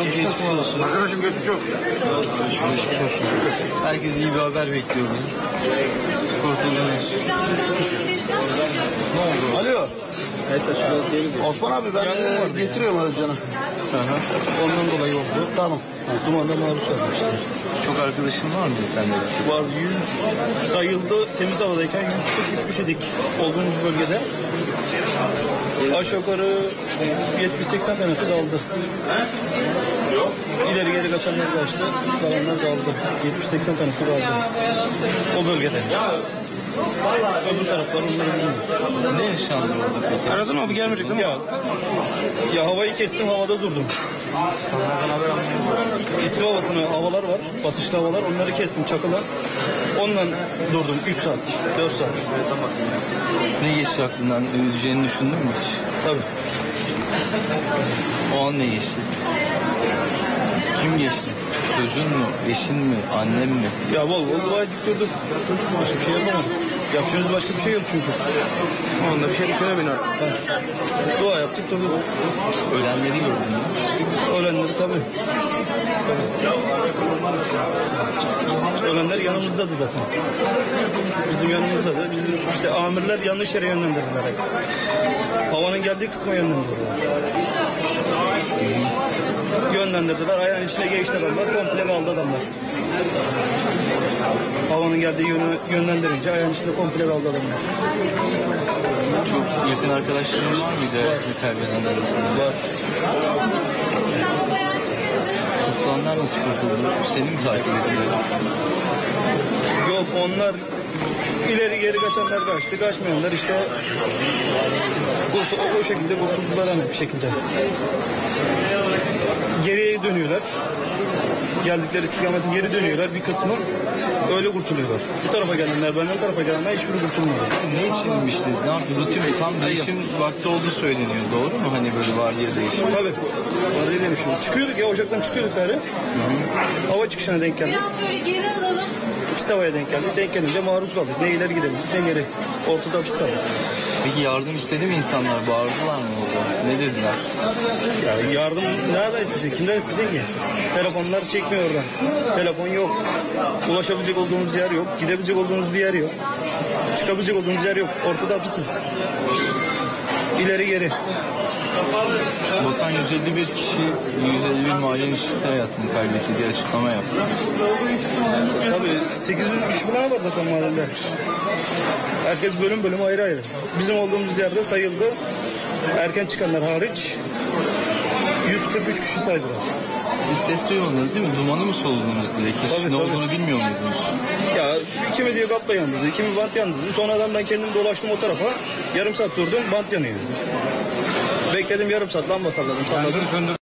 Çok geçmiş olsun. Arkadaşım geçmiş olsun. Geçmiş olsun. Herkes iyi bir haber bekliyor beni. Kurtuldunuz. Ne oldu? Alo. Evet geri dön. Osman abi ben e, getiriyorum Özcan'ı. Ondan dolayı oldu. Tamam. Dumanda maruz kalmışlar. Çok arkadaşın var mı sende? Var 100 sayıldı temiz havadayken 143 kişilik olduğumuz bölgede. Aşağı yukarı 70-80 tanesi daldı. İleri geri kaçanlar kaçtı, kalanlar daldı. 70-80 tanesi daldı. O bölgede. Öbür taraflar onları bilmiyoruz. Ne yaşandı orada peki? Arazın abi gelmeyecek değil mi? Ya, ya havayı kestim havada durdum. İstim havasını havalar var, basışlı havalar onları kestim çakılar. Ondan durdum 3 saat, 4 saat. Ne geçti aklından? Öleceğini düşündün mü hiç? Tabii. O an ne geçti? Kim geçti? Çocuğun mu? Eşin mi? Annen mi? Ya bol bol dua durduk. Başka bir şey yapamadım. Yapacağımız başka bir şey yok çünkü. Onda bir şey düşünemiyorum. Dua yaptık durduk. Ölenleri gördün mü? Ölenleri tabii. tabii. Ölenler yanımızdadı zaten. Bizim yanımızdadı. Bizim işte amirler yanlış yere yönlendirdiler. hep. Havanın geldiği kısma yönlendirdiler. Yönlendirdiler. Ayağın içine geçti adamlar. Komple kaldı adamlar. Havanın geldiği yönü yönlendirince ayağın içinde komple kaldı adamlar. Çok yakın arkadaşların var mıydı arasında? Var. Kurtulanlar nasıl kurtuldu? Seni mi takip ettiler? Yok onlar ileri geri kaçanlar kaçtı. Kaçmayanlar işte kurtu- o şekilde kurtuldular hani bir şekilde. Geriye dönüyorlar. Geldikleri istikamete geri dönüyorlar bir kısmı. Öyle kurtuluyorlar. Bu tarafa gelenler, benden tarafa gelenler hiçbiri kurtulmuyor. Ne için inmiştiniz? Ne yaptınız? Rutin? Tam değişim vakti olduğu söyleniyor. Doğru mu? Hani böyle vardiya değişimi. Tabii. Var diye demişim. Çıkıyorduk ya ocaktan çıkıyorduk bari. Hava çıkışına denk geldik. Biraz şöyle geri alalım. İkisi havaya denk geldik. Denk gelince maruz kaldık. Ne ileri gidebildik ne geri. Ortada hapis kaldık. Peki yardım istedi mi insanlar? Bağırdılar mı orada? Ne dediler? Ya yardım nereden isteyecek? Kimden isteyecek ki? Telefonlar çekmiyor oradan. Telefon yok. Ulaşabilecek olduğumuz yer yok. Gidebilecek olduğumuz bir yer yok. Çıkabilecek olduğumuz yer yok. Ortada hapisiz. İleri geri. Bakan 151 kişi, 151 mahallenin işçisi hayatını kaybetti diye açıklama yaptı. Tabii 800 kişi falan var zaten mahallede. Herkes bölüm bölüm ayrı ayrı. Bizim olduğumuz yerde sayıldı. Erken çıkanlar hariç 143 kişi saydılar. Siz ses duymadınız değil mi? Dumanı mı soludunuz direkt? Hiç Tabii, ne tabii. olduğunu bilmiyor muydunuz? Ya kimi diyor kapla yandı, kimi bant yandı. Sonradan ben kendim dolaştım o tarafa. Yarım saat durdum, bant yanıyor. Bekledim yarım saat lamba salladım, salladım.